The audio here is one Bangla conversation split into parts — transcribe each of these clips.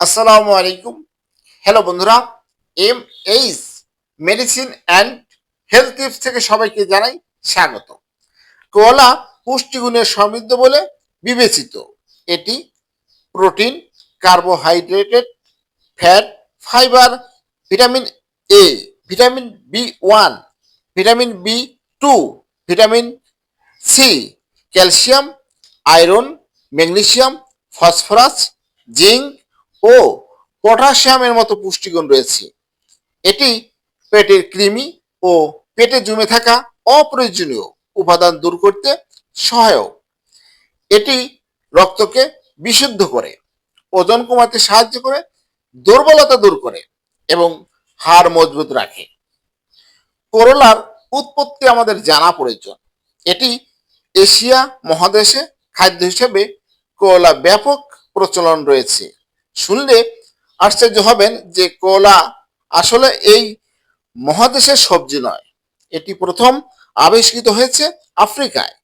আসসালামু আলাইকুম। হ্যালো বন্ধুরা M H medicine and health tips থেকে সবাইকে জানাই স্বাগত। কলা পুষ্টিগুণে সমৃদ্ধ বলে বিবেচিত। এটি protein, carbohydrated, fat, fibre, vitamin A vitamin B one vitamin B two vitamin C calcium, iron, magnesium, phosphorus, zinc ও পটাশিয়ামের মতো পুষ্টিগুণ রয়েছে। এটি পেটের কৃমি ও পেটে জমে থাকা অপ্রয়োজনীয় উপাদান দূর করতে সহায়ক। এটি রক্তকে বিশুদ্ধ করে, ওজন কমাতে সাহায্য করে, দুর্বলতা দূর করে এবং হাড় মজবুত রাখে। করলার উৎপত্তি আমাদের জানা প্রয়োজন। এটি এশিয়া মহাদেশে খাদ্য হিসেবে করলা ব্যাপক প্রচলন রয়েছে। শুনলে আশ্চর্য হবেন যে কলা আসলে এই মহাদেশের সবজি নয়। এটি প্রথম আবিষ্কৃত হয়েছে আফ্রিকায়।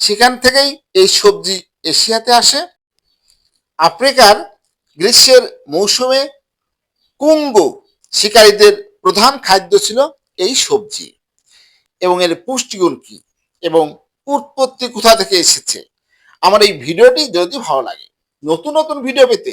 সেখান থেকেই এই সবজি এশিয়াতে আসে। আফ্রিকার গ্রীষ্মের মৌসুমে কুঙ্গু শিকারীদের প্রধান খাদ্য ছিল এই সবজি। এবং এর পুষ্টিগুণ কি? এবং উৎপত্তি কোথা থেকে এসেছে? আমার এই ভিডিওটি যদি ভালো লাগে, নতুন নতুন ভিডিও পেতে